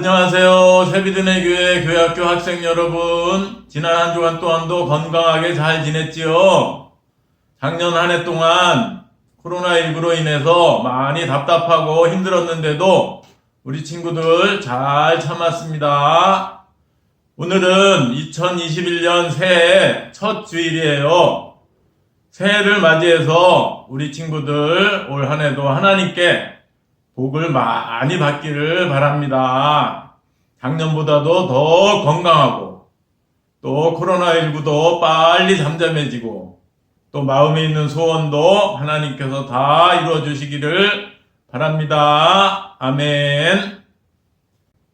안녕하세요. 세비드네 교회 교회학교 학생 여러분. 지난 한 주간 또한도 건강하게 잘 지냈지요? 작년 한 해 동안 코로나19로 인해서 많이 답답하고 힘들었는데도 우리 친구들 잘 참았습니다. 오늘은 2021년 새해 첫 주일이에요. 새해를 맞이해서 우리 친구들 올 한 해도 하나님께 복을 많이 받기를 바랍니다. 작년보다도 더 건강하고 또 코로나19도 빨리 잠잠해지고 또 마음에 있는 소원도 하나님께서 다 이루어 주시기를 바랍니다. 아멘.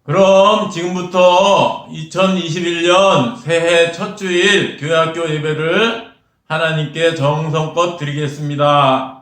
그럼 지금부터 2021년 새해 첫 주일 교회학교 예배를 하나님께 정성껏 드리겠습니다.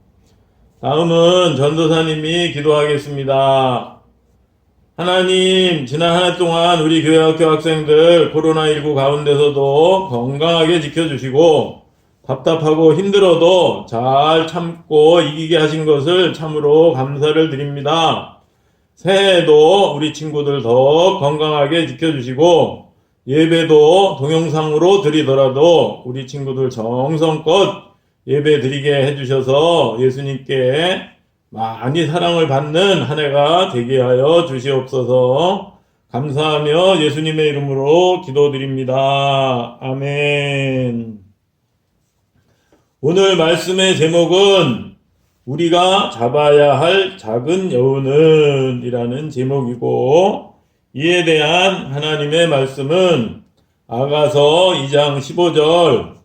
다음은 전도사님이 기도하겠습니다. 하나님, 지난 한 해 동안 우리 교회 학교 학생들 코로나19 가운데서도 건강하게 지켜주시고 답답하고 힘들어도 잘 참고 이기게 하신 것을 참으로 감사를 드립니다. 새해에도 우리 친구들 더 건강하게 지켜주시고 예배도 동영상으로 드리더라도 우리 친구들 정성껏 예배 드리게 해주셔서 예수님께 많이 사랑을 받는 한 해가 되게 하여 주시옵소서 감사하며 예수님의 이름으로 기도드립니다. 아멘. 오늘 말씀의 제목은 우리가 잡아야 할 작은 여우는 이라는 제목이고 이에 대한 하나님의 말씀은 아가서 2장 15절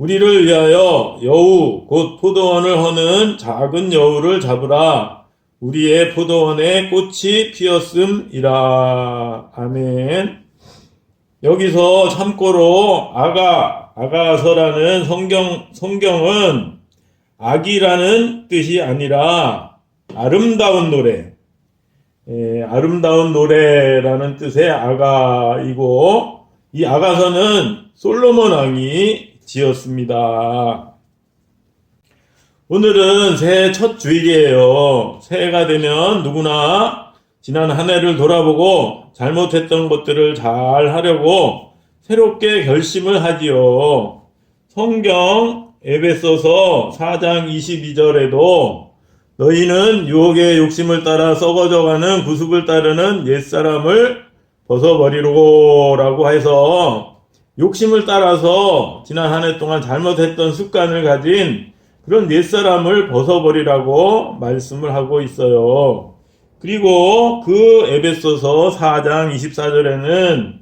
우리를 위하여 여우 곧 포도원을 허는 작은 여우를 잡으라. 우리의 포도원에 꽃이 피었음이라. 아멘. 여기서 참고로 아가 아가서라는 성경 성경은 악이라는 뜻이 아니라 아름다운 노래. 예, 아름다운 노래라는 뜻의 아가이고 이 아가서는 솔로몬 왕이 지었습니다. 오늘은 새해 첫 주일이에요. 새해가 되면 누구나 지난 한 해를 돌아보고 잘못했던 것들을 잘 하려고 새롭게 결심을 하지요. 성경 에베소서 4장 22절에도 너희는 유혹의 욕심을 따라 썩어져가는 구습을 따르는 옛사람을 벗어버리라고 해서 욕심을 따라서 지난 한 해 동안 잘못했던 습관을 가진 그런 옛사람을 벗어버리라고 말씀을 하고 있어요. 그리고 그 에베소서 4장 24절에는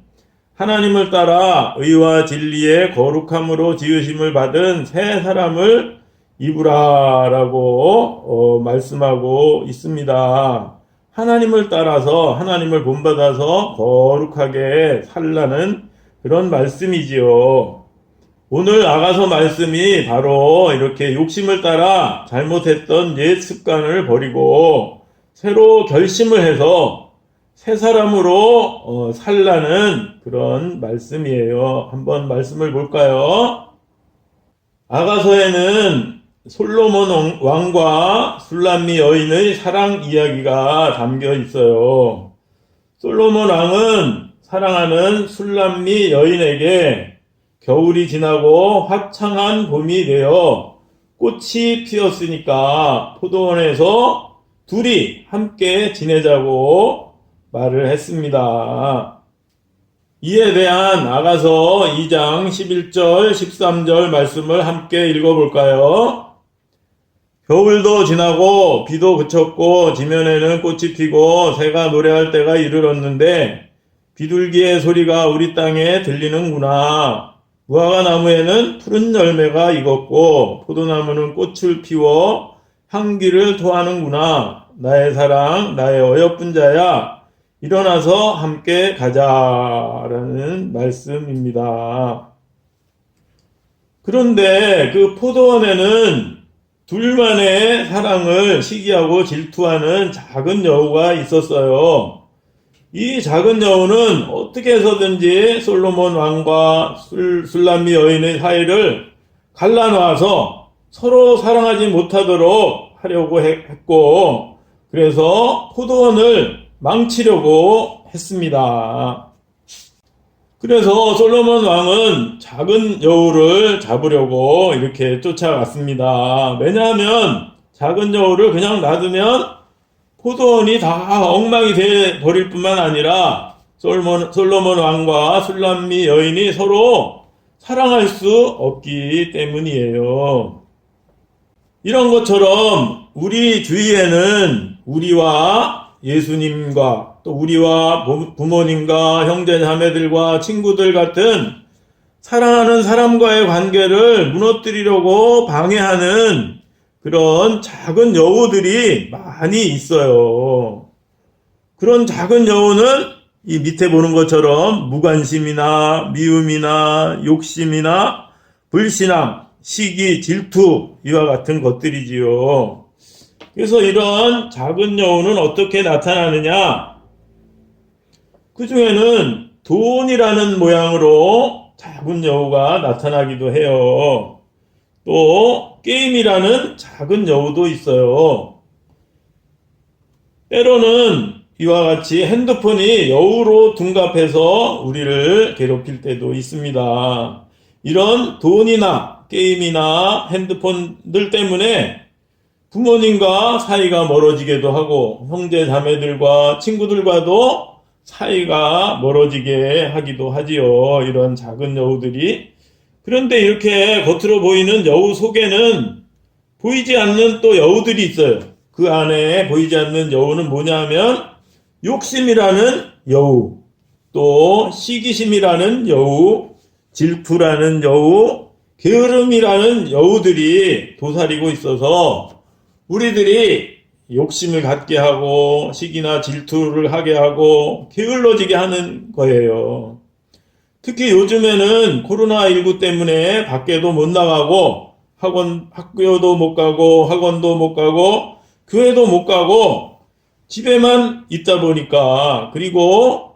하나님을 따라 의와 진리의 거룩함으로 지으심을 받은 새 사람을 입으라라고 어, 말씀하고 있습니다. 하나님을 따라서 하나님을 본받아서 거룩하게 살라는 그런 말씀이지요. 오늘 아가서 말씀이 바로 이렇게 욕심을 따라 잘못했던 옛 습관을 버리고 새로 결심을 해서 새 사람으로 어, 살라는 그런 말씀이에요. 한번 말씀을 볼까요? 아가서에는 솔로몬 왕과 술람미 여인의 사랑 이야기가 담겨 있어요. 솔로몬 왕은 사랑하는 술람미 여인에게 겨울이 지나고 화창한 봄이 되어 꽃이 피었으니까 포도원에서 둘이 함께 지내자고 말을 했습니다. 이에 대한 아가서 2장 11절, 13절 말씀을 함께 읽어볼까요? 겨울도 지나고 비도 그쳤고 지면에는 꽃이 피고 새가 노래할 때가 이르렀는데 비둘기의 소리가 우리 땅에 들리는구나. 무화과 나무에는 푸른 열매가 익었고 포도나무는 꽃을 피워 향기를 토하는구나. 나의 사랑, 나의 어여쁜 자야. 일어나서 함께 가자라는 말씀입니다. 그런데 그 포도원에는 둘만의 사랑을 시기하고 질투하는 작은 여우가 있었어요. 이 작은 여우는 어떻게 해서든지 솔로몬 왕과 술, 술람미 여인의 사이를 갈라놔서 서로 사랑하지 못하도록 하려고 했고, 그래서 포도원을 망치려고 했습니다. 그래서 솔로몬 왕은 작은 여우를 잡으려고 이렇게 쫓아갔습니다. 왜냐하면 작은 여우를 그냥 놔두면 포도원이 다 엉망이 돼 버릴 뿐만 아니라 솔로몬, 솔로몬 왕과 술람미 여인이 서로 사랑할 수 없기 때문이에요. 이런 것처럼 우리 주위에는 우리와 예수님과 또 우리와 부모님과 형제 자매들과 친구들 같은 사랑하는 사람과의 관계를 무너뜨리려고 방해하는 그런 작은 여우들이 많이 있어요. 그런 작은 여우는 이 밑에 보는 것처럼 무관심이나 미움이나 욕심이나 불신앙, 시기, 질투 이와 같은 것들이지요. 그래서 이런 작은 여우는 어떻게 나타나느냐? 그 중에는 돈이라는 모양으로 작은 여우가 나타나기도 해요. 또 게임이라는 작은 여우도 있어요. 때로는 이와 같이 핸드폰이 여우로 둔갑해서 우리를 괴롭힐 때도 있습니다. 이런 돈이나 게임이나 핸드폰들 때문에 부모님과 사이가 멀어지기도 하고 형제 자매들과 친구들과도 사이가 멀어지게 하기도 하지요. 이런 작은 여우들이. 그런데 이렇게 겉으로 보이는 여우 속에는 보이지 않는 또 여우들이 있어요. 그 안에 보이지 않는 여우는 뭐냐면 욕심이라는 여우, 또 시기심이라는 여우, 질투라는 여우, 게으름이라는 여우들이 도사리고 있어서 우리들이 욕심을 갖게 하고 시기나 질투를 하게 하고 게을러지게 하는 거예요. 특히 요즘에는 코로나19 때문에 밖에도 못 나가고 학원, 학교도 못 가고 학원도 못 가고 교회도 못 가고 집에만 있다 보니까 그리고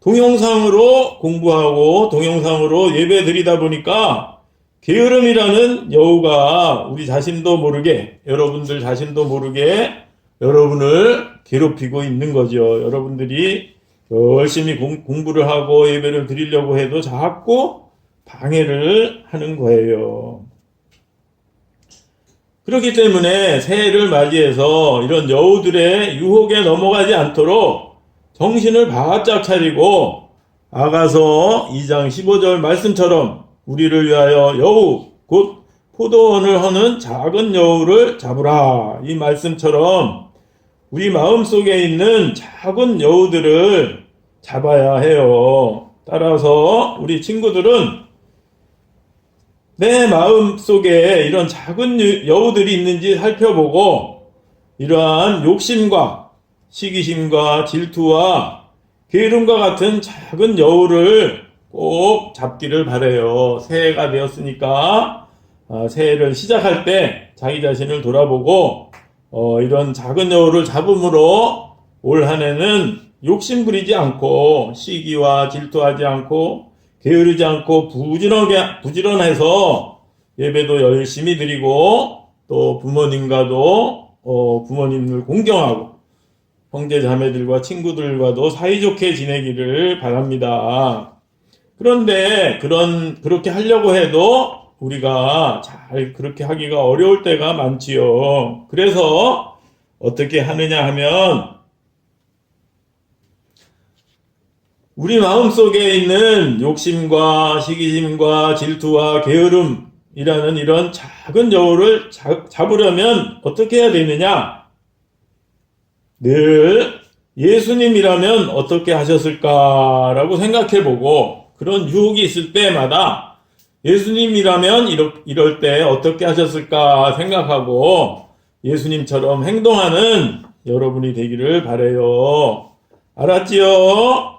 동영상으로 공부하고 동영상으로 예배 드리다 보니까 게으름이라는 여우가 우리 자신도 모르게 여러분들 자신도 모르게 여러분을 괴롭히고 있는 거죠. 여러분들이 열심히 공, 부를 하고 예배를 드리려고 해도 자꾸 방해를 하는 거예요. 그렇기 때문에 새해를 맞이해서 이런 여우들의 유혹에 넘어가지 않도록 정신을 바짝 차리고 아가서 2장 15절 말씀처럼 우리를 위하여 여우 곧 포도원을 허는 작은 여우를 잡으라 이 말씀처럼 우리 마음 속에 있는 작은 여우들을 잡아야 해요. 따라서 우리 친구들은 내 마음 속에 이런 작은 여우들이 있는지 살펴보고 이러한 욕심과 시기심과 질투와 게으름과 같은 작은 여우를 꼭 잡기를 바래요. 새해가 되었으니까 어, 새해를 시작할 때 자기 자신을 돌아보고 어, 이런 작은 여우를 잡음으로 올 한 해는 욕심 부리지 않고 시기와 질투하지 않고 게으르지 않고 부지런하게 부지런해서 예배도 열심히 드리고 또 부모님과도 어, 부모님을 공경하고 형제 자매들과 친구들과도 사이좋게 지내기를 바랍니다. 그런데 그런 그렇게 하려고 해도 우리가 잘 그렇게 하기가 어려울 때가 많지요. 그래서 어떻게 하느냐 하면 우리 마음 속에 있는 욕심과 시기심과 질투와 게으름이라는 이런 작은 여우를 잡- 잡으려면 어떻게 해야 되느냐? 늘 예수님이라면 어떻게 하셨을까라고 생각해 보고 그런 유혹이 있을 때마다 예수님이라면 이럴, 이럴 때 어떻게 하셨을까 생각하고 예수님처럼 행동하는 여러분이 되기를 바래요. 알았지요?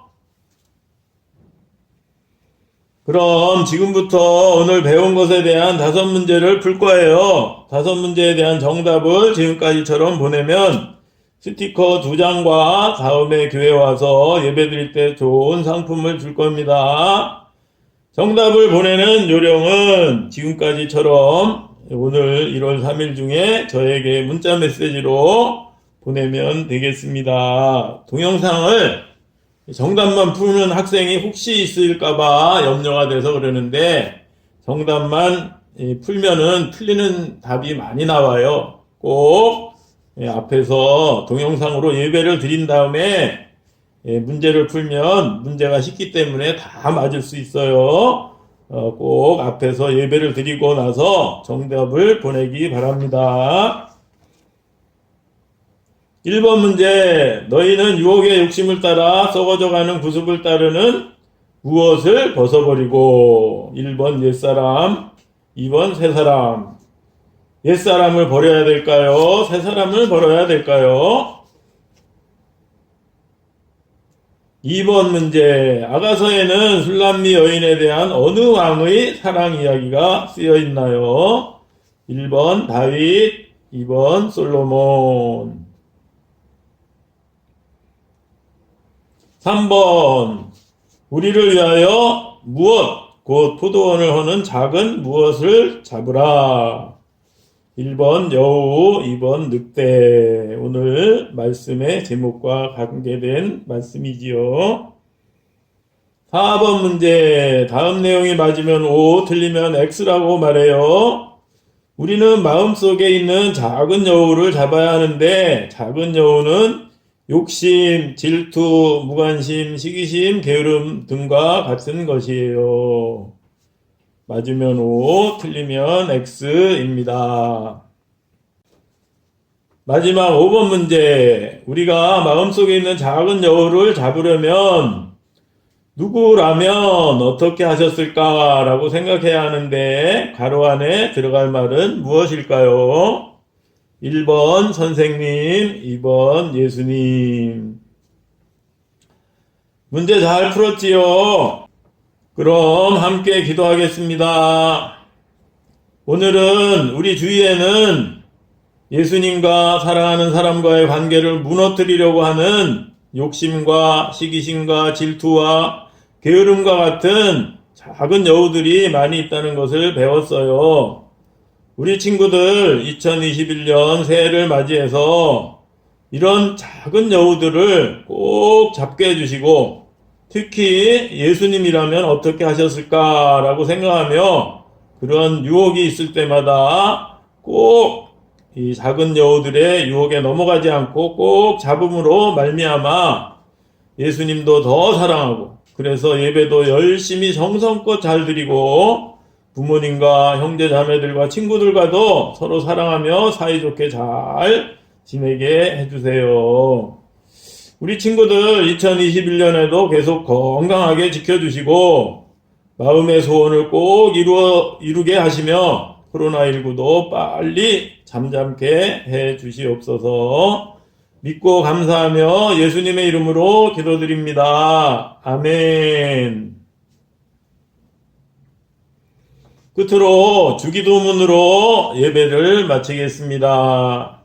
그럼 지금부터 오늘 배운 것에 대한 다섯 문제를 풀 거예요. 다섯 문제에 대한 정답을 지금까지처럼 보내면 스티커 두 장과 다음에 교회 와서 예배 드릴 때 좋은 상품을 줄 겁니다. 정답을 보내는 요령은 지금까지처럼 오늘 1월 3일 중에 저에게 문자 메시지로 보내면 되겠습니다. 동영상을 정답만 푸는 학생이 혹시 있을까봐 염려가 돼서 그러는데 정답만 예, 풀면은 틀리는 답이 많이 나와요. 꼭 예, 앞에서 동영상으로 예배를 드린 다음에 예, 문제를 풀면 문제가 쉽기 때문에 다 맞을 수 있어요. 어, 꼭 앞에서 예배를 드리고 나서 정답을 보내기 바랍니다. 1번 문제. 너희는 유혹의 욕심을 따라 썩어져 가는 구습을 따르는 무엇을 벗어버리고 1번 옛사람, 2번 새사람. 옛사람을 버려야 될까요? 새사람을 버려야 될까요? 2번 문제. 아가서에는 술람미 여인에 대한 어느 왕의 사랑 이야기가 쓰여 있나요? 1번 다윗, 2번 솔로몬. 3번 우리를 위하여 무엇 곧 포도원을 허는 작은 무엇을 잡으라 1번 여우 2번 늑대. 오늘 말씀의 제목과 관계된 말씀이지요. 4번 문제. 다음 내용이 맞으면 O 틀리면 X라고 말해요. 우리는 마음속에 있는 작은 여우를 잡아야 하는데 작은 여우는 욕심, 질투, 무관심, 시기심, 게으름 등과 같은 것이에요. 맞으면 O, 틀리면 X입니다. 마지막 5번 문제. 우리가 마음속에 있는 작은 여우를 잡으려면 누구라면 어떻게 하셨을까라고 생각해야 하는데 가로 안에 들어갈 말은 무엇일까요? 1번 선생님, 2번 예수님. 문제 잘 풀었지요? 그럼 함께 기도하겠습니다. 오늘은 우리 주위에는 예수님과 사랑하는 사람과의 관계를 무너뜨리려고 하는 욕심과 시기심과 질투와 게으름과 같은 작은 여우들이 많이 있다는 것을 배웠어요. 우리 친구들 2021년 새해를 맞이해서 이런 작은 여우들을 꼭 잡게 해주시고 특히 예수님이라면 어떻게 하셨을까라고 생각하며 그런 유혹이 있을 때마다 꼭 이 작은 여우들의 유혹에 넘어가지 않고 꼭 잡음으로 말미암아 예수님도 더 사랑하고 그래서 예배도 열심히 정성껏 잘 드리고 부모님과 형제 자매들과 친구들과도 서로 사랑하며 사이좋게 잘 지내게 해주세요. 우리 친구들 2021년에도 계속 건강하게 지켜주시고 마음의 소원을 꼭 이루어, 이루게 하시며 코로나19도 빨리 잠잠케 해 주시옵소서 믿고 감사하며 예수님의 이름으로 기도드립니다. 아멘. 끝으로 주기도문으로 예배를 마치겠습니다.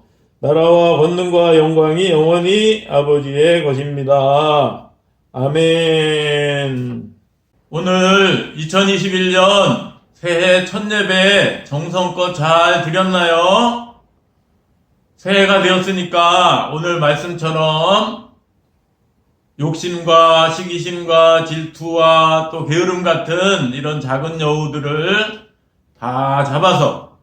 나라와 권능과 영광이 영원히 아버지의 것입니다. 아멘. 오늘 2021년 새해 첫 예배 정성껏 잘 드렸나요? 새해가 되었으니까 오늘 말씀처럼 욕심과 시기심과 질투와 또 게으름 같은 이런 작은 여우들을 다 잡아서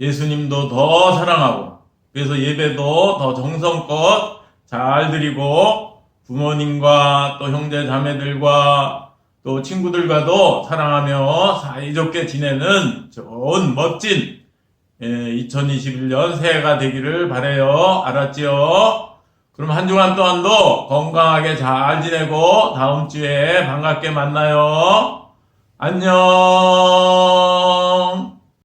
예수님도 더 사랑하고 그래서 예배도 더 정성껏 잘 드리고 부모님과 또 형제 자매들과 또 친구들과도 사랑하며 사이좋게 지내는 좋은 멋진 2021년 새해가 되기를 바래요. 알았지요? 그럼 한 주간 또한도 건강하게 잘 지내고 다음 주에 반갑게 만나요. 안녕.